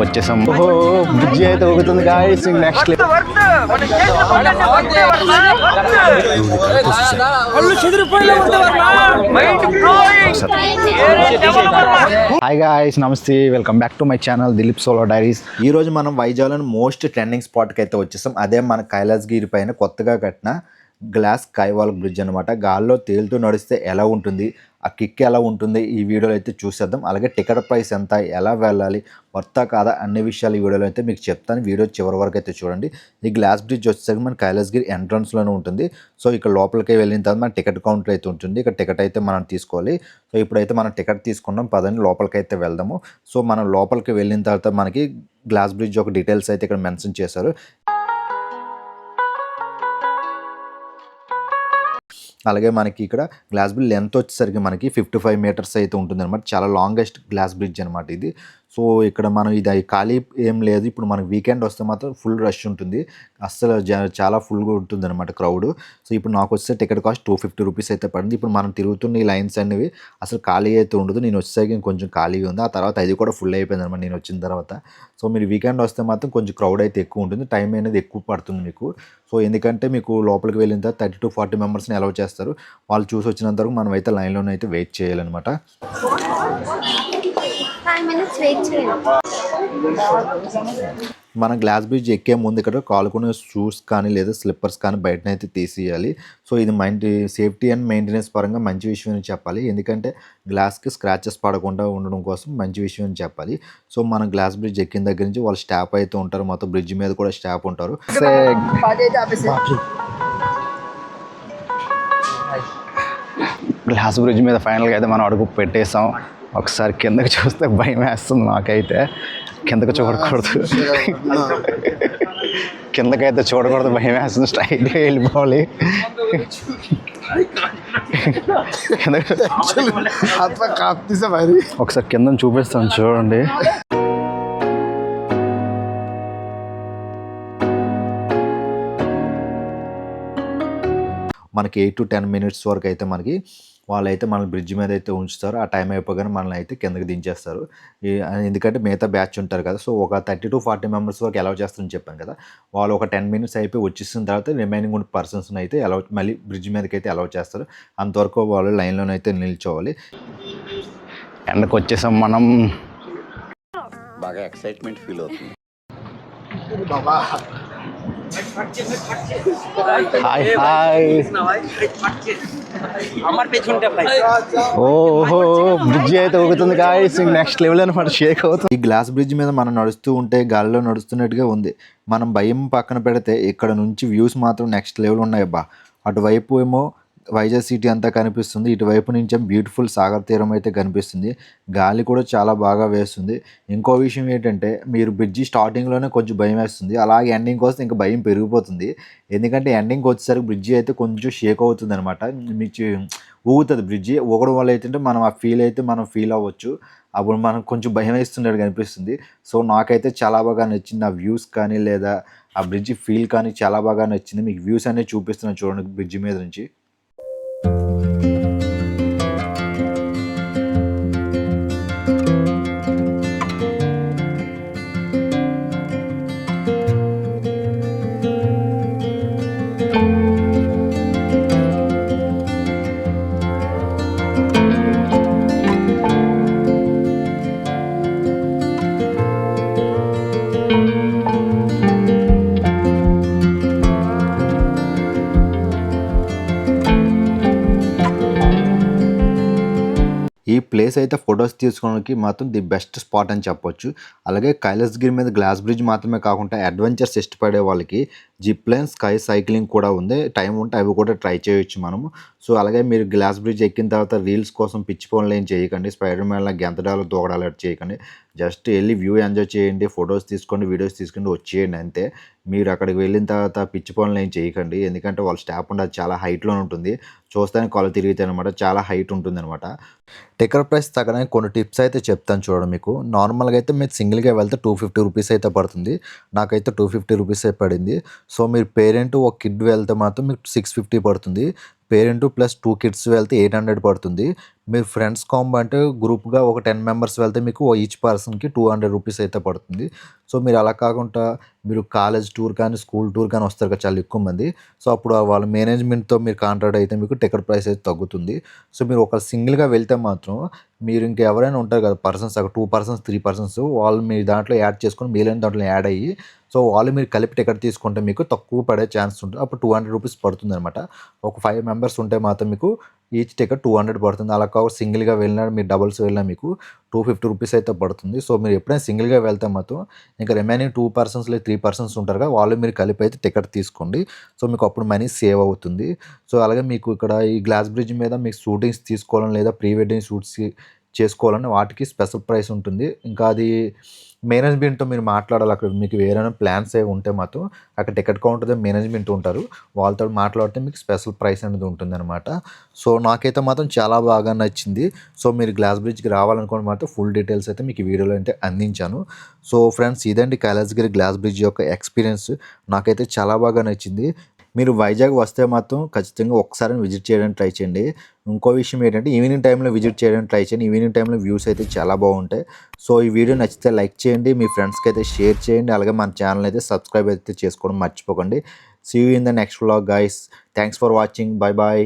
వచ్చేసాం. ఓహో బ్రిడ్జి అయితే ఊగుతుంది గాయస్ నెక్స్ట్ హాయ్ గాయస్ నమస్తే welcome back to my channel Dilip solo diaries ఈ రోజు మనం వైజాగ్లోని మోస్ట్ ట్రెండింగ్ స్పాట్కి అయితే వచ్చేసాం. అదే మన కైలాసగిరి పైన కొత్తగా కట్టిన గ్లాస్ కైవాల్ బ్రిడ్జ్ అనమాట గాల్లో తేలుతూ నడిస్తే ఎలా ఉంటుంది? ఆ కిక్ ఎలా ఉంటుంది? ఈ వీడియోలో అయితే చూసేద్దాం. అలాగే టికెట్ ప్రైస్ ఎంత? ఎలా వెళ్ళాలి? వర్తా కాదా? అన్ని విషయాలు ఈ వీడియోలో అయితే మీకు చెప్తాను. వీడియో చివరి వరకు అయితే చూడండి. ఈ గ్లాస్ బ్రిడ్జ్ వచ్చేసరికి మన కైలాసగిరి ఎంట్రన్స్లోనే ఉంటుంది. సో ఇక్కడ లోపలికి వెళ్ళిన తర్వాత మన టికెట్ కౌంటర్ అయితే ఉంటుంది. ఇక్కడ టికెట్ అయితే మనం తీసుకోవాలి. సో ఇప్పుడైతే మనం టికెట్ తీసుకున్నాం. పదండి లోపలికి అయితే వెళ్దాము. సో మనం లోపలికి వెళ్ళిన తర్వాత మనకి గ్లాస్ బ్రిడ్జ్ ఒక డీటెయిల్స్ అయితే ఇక్కడ మెన్షన్ చేశారు. అలాగే మనకి ఇక్కడ గ్లాస్ బ్రిడ్జ్ లెంత్ వచ్చేసరికి మనకి ఫిఫ్టీ ఫైవ్ మీటర్స్ అయితే ఉంటుంది అనమాట చాలా లాంగెస్ట్ గ్లాస్ బ్రిడ్జ్ అనమాట ఇది. సో ఇక్కడ మనం ఇది ఖాళీ ఏం లేదు. ఇప్పుడు మనకి వీకెండ్ వస్తే మాత్రం ఫుల్ రష్ ఉంటుంది. అస్సలు చాలా ఫుల్గా ఉంటుంది అనమాట క్రౌడ్. సో ఇప్పుడు నాకు వచ్చే ticket cost two fifty rupees అయితే పడింది. ఇప్పుడు మనం తిరుగుతున్న ఈ లైన్స్ అనేవి అసలు ఖాళీ అయితే ఉండదు. నేను వచ్చేసరికి కొంచెం ఖాళీగా ఉంది. ఆ తర్వాత అది కూడా ఫుల్ అయిపోయింది అనమాట నేను వచ్చిన తర్వాత. సో మీరు వీకెండ్ వస్తే మాత్రం కొంచెం క్రౌడ్ అయితే ఎక్కువ ఉంటుంది. టైం అనేది ఎక్కువ పడుతుంది మీకు. సో ఎందుకంటే మీకు లోపలికి వెళ్ళిన తర్వాత థర్టీ టు ఫార్టీ మెంబర్స్ని అలౌ చేస్తారు. వాళ్ళు చూసి వచ్చినంత వరకు మనం అయితే లైన్లోనే అయితే వెయిట్ చేయాలన్నమాట. ఫైవ్ మినిట్స్ వెయిట్ చేయండి. మన గ్లాస్ బ్రిడ్జ్ ఎక్కే ముందు ఇక్కడ కాలుకునే షూస్ కానీ లేదా స్లిప్పర్స్ కానీ బయటనైతే తీసేయాలి. సో ఇది మైండ్ సేఫ్టీ అండ్ మెయింటెనెన్స్ పరంగా మంచి విషయం అని చెప్పాలి. ఎందుకంటే గ్లాస్కి స్క్రాచెస్ పడకుండా ఉండడం కోసం మంచి విషయం అని చెప్పాలి. సో మన గ్లాస్ బ్రిడ్జ్ ఎక్కిన దగ్గర నుంచి వాళ్ళు స్టాప్ అయితే ఉంటారు. మొత్తం బ్రిడ్జ్ మీద కూడా స్టాప్ ఉంటారు. గ్లాస్ బ్రిడ్జ్ మీద ఫైనల్గా అయితే మనం అడుగు పెట్టేసాం ఒకసారి కిందకు చూస్తే భయం వేస్తుంది నాకైతే కిందకి చూడకూడదు. కిందకైతే చూడకూడదు భయం వేస్తుంది స్ట్రైట్గా వెళ్ళిపోవాలి. ఒకసారి కింద చూపిస్తాను చూడండి. మనకి ఎయిట్ టు టెన్ మినిట్స్ వరకు అయితే మనకి వాళ్ళైతే మన బ్రిడ్జ్ మీద అయితే ఉంచుతారు. ఆ టైం అయిపోగానే మనల్ని అయితే కిందకి దించేస్తారు. ఎందుకంటే మిగతా బ్యాచ్ ఉంటారు కదా సో ఒక థర్టీ టు ఫార్టీ మెంబర్స్ వరకు అలౌ చేస్తారని చెప్పాను కదా. వాళ్ళు ఒక టెన్ మినిట్స్ అయిపోయి వచ్చేసిన తర్వాత రిమైనింగ్ ఉన్న పర్సన్స్ని అయితే అలౌ మళ్ళీ బ్రిడ్జ్ మీదకి అయితే అలౌ చేస్తారు. అంతవరకు వాళ్ళు లైన్లోనైతే నిల్చోవాలి. ఎండకు వచ్చేసాం మనం. బాగా ఎక్సైట్మెంట్ ఫీల్ అవుతుంది. హాయ్ హాయ్ ఓహో బ్రిడ్జ్ అయితే ఊగుతుంది గాయస్ నెక్స్ట్ లెవెల్ అనమాట షేక్ అవుతుంది. ఈ గ్లాస్ బ్రిడ్జ్ మీద మనం నడుస్తూ ఉంటే గాలిలో నడుస్తున్నట్టుగా ఉంది. మనం భయం పక్కన పెడితే ఇక్కడ నుంచి వ్యూస్ మాత్రం నెక్స్ట్ లెవెల్ ఉన్నాయి బా అటువైపు ఏమో వైజాగ్ సిటీ అంతా కనిపిస్తుంది. ఇటువైపు నుంచి బ్యూటిఫుల్ సాగర్ తీరం అయితే కనిపిస్తుంది. గాలి కూడా చాలా బాగా వేస్తుంది. ఇంకో విషయం ఏంటంటే మీరు బ్రిడ్జి స్టార్టింగ్లోనే కొంచెం భయం వేస్తుంది. అలాగే ఎండింగ్ వస్తే ఇంకా భయం పెరిగిపోతుంది. ఎందుకంటే ఎండింగ్ వచ్చేసరికి బ్రిడ్జి అయితే కొంచెం షేక్ అవుతుంది అనమాట మీకు ఊగుతుంది బ్రిడ్జి. ఊగడం వల్ల ఏంటంటే మనం ఆ ఫీల్ అయితే మనం ఫీల్ అవ్వచ్చు. అప్పుడు మనం కొంచెం భయం వేస్తున్నట్టు కనిపిస్తుంది. సో నాకైతే చాలా బాగా నచ్చింది ఆ వ్యూస్ కానీ లేదా ఆ బ్రిడ్జి ఫీల్ కానీ చాలా బాగా నచ్చింది. మీకు వ్యూస్ అనేది చూపిస్తున్నాను చూడండి బ్రిడ్జి మీద నుంచి. ప్లేస్ అయితే ఫొటోస్ తీసుకోవడానికి మాత్రం ది బెస్ట్ స్పాట్ అని చెప్పొచ్చు. అలాగే కైలాసగిరి మీద గ్లాస్ బ్రిడ్జ్ మాత్రమే కాకుండా అడ్వెంచర్స్ ఇష్టపడే వాళ్ళకి జిప్ లైన్ స్కై సైక్లింగ్ కూడా ఉంది. టైం ఉంటే అవి కూడా ట్రై చేయొచ్చు మనము. సో అలాగే మీరు గ్లాస్ బ్రిడ్జ్ ఎక్కిన తర్వాత రీల్స్ కోసం పిచ్చి పనులు ఏం చేయకండి. స్పైడర్ మ్యాన్ గెంతడాలు దూకడాలు చేయకండి. జస్ట్ వెళ్ళి వ్యూ ఎంజాయ్ చేయండి ఫొటోస్ తీసుకోండి వీడియోస్ తీసుకోండి వచ్చేయండి అంతే. మీరు అక్కడికి వెళ్ళిన తర్వాత పిచ్చి పనులు ఏం చేయకండి. ఎందుకంటే వాళ్ళ స్టాప్ ఉండదు చాలా హైట్లో ఉంటుంది. చూస్తానికి కాలు తిరిగితే అనమాట చాలా హైట్ ఉంటుంది అనమాట టికెట్ ప్రైస్ తగ్గడానికి కొన్ని టిప్స్ అయితే చెప్తాను చూడండి మీకు. నార్మల్గా అయితే మీరు సింగిల్గా వెళ్తే టూ ఫిఫ్టీ రూపీస్ అయితే పడుతుంది. నాకైతే టూ ఫిఫ్టీ రూపీస్ పడింది. సో మీరు పేరెంట్ ఒక కిడ్ వెళ్తే మాత్రం మీకు సిక్స్ ఫిఫ్టీ పడుతుంది. పేరెంట్ ప్లస్ టూ కిడ్స్ వెళ్తే ఎయిట్ హండ్రెడ్ పడుతుంది. మీరు ఫ్రెండ్స్ కాంబో అంటే గ్రూప్గా ఒక టెన్ మెంబర్స్ వెళ్తే మీకు ఈచ్ పర్సన్కి టూ హండ్రెడ్ రూపీస్ అయితే పడుతుంది. సో మీరు అలా కాకుండా మీరు కాలేజ్ టూర్ కానీ స్కూల్ టూర్ కానీ వస్తారు కదా చాలా ఎక్కువ మంది. సో అప్పుడు వాళ్ళ మేనేజ్మెంట్తో మీరు కాంట్రాక్ట్ అయితే మీకు టికెట్ ప్రైస్ అయితే తగ్గుతుంది. సో మీరు ఒక సింగిల్గా వెళ్తే మాత్రం మీరు ఇంకా ఎవరైనా ఉంటారు కదా పర్సన్స్ అక్కడ టూ పర్సన్స్ త్రీ పర్సన్స్ వాళ్ళు మీ దాంట్లో యాడ్ చేసుకొని మీలైన దాంట్లో యాడ్ అయ్యి సో వాళ్ళు మీరు కలిపి టికెట్ తీసుకుంటే మీకు తక్కువ పడే ఛాన్స్ ఉంటుంది. అప్పుడు టూ హండ్రెడ్ రూపీస్ పడుతుంది అనమాట ఒక ఫైవ్ మెంబర్స్ ఉంటే మాత్రం మీకు ఈచ్ టికెట్ టూ హండ్రెడ్ పడుతుంది. అలా కాకుండా సింగిల్గా వెళ్ళినా మీరు డబుల్స్ వెళ్ళినా మీకు టూ ఫిఫ్టీ రూపీస్ అయితే పడుతుంది. సో మీరు ఎప్పుడైనా సింగిల్గా వెళ్తే మాత్రం ఇంకా రిమైనింగ్ టూ పర్సన్స్ లేదు త్రీ పర్సన్స్ ఉంటారు కదా వాళ్ళు మీరు కలిపి అయితే టికెట్ తీసుకోండి. సో మీకు అప్పుడు మనీ సేవ్ అవుతుంది. సో అలాగే మీకు ఇక్కడ ఈ గ్లాస్ బ్రిడ్జ్ మీద మీకు షూటింగ్స్ తీసుకోవాలని లేదా ప్రీ వెడ్డింగ్ షూట్స్ చేసుకోవాలని వాటికి స్పెషల్ ప్రైస్ ఉంటుంది. ఇంకా అది మేనేజ్మెంట్తో మీరు మాట్లాడాలి. అక్కడ మీకు వేరైనా ప్లాన్స్ ఏవి ఉంటే మాత్రం అక్కడ టికెట్ కౌంటర్ మేనేజ్మెంట్ ఉంటారు. వాళ్ళతో మాట్లాడితే మీకు స్పెషల్ ప్రైస్ అనేది ఉంటుంది అనమాట సో నాకైతే మాత్రం చాలా బాగా నచ్చింది. సో మీరు గ్లాస్ బ్రిడ్జ్కి రావాలనుకోండి మాత్రం ఫుల్ డీటెయిల్స్ అయితే మీకు వీడియోలో అయితే అందించాను. సో ఫ్రెండ్స్ ఇదండి కైలాసగిరి గ్లాస్ బ్రిడ్జ్ యొక్క ఎక్స్పీరియన్స్. నాకైతే చాలా బాగా నచ్చింది. మీరు వైజాగ్ వస్తే మాత్రం ఖచ్చితంగా ఒకసారి విజిట్ చేయడానికి ట్రై చేయండి. ఇంకో విషయం ఏంటంటే ఈవినింగ్ టైంలో విజిట్ చేయడానికి ట్రై చేయండి. ఈవినింగ్ టైంలో వ్యూస్ అయితే చాలా బాగుంటాయి. సో ఈ వీడియో నచ్చితే లైక్ చేయండి. మీ ఫ్రెండ్స్కి అయితే షేర్ చేయండి. అలాగే మన ఛానల్ అయితే సబ్స్క్రైబ్ అయితే చేసుకోవడం మర్చిపోకండి. See you in the next vlog guys thanks for watching bye bye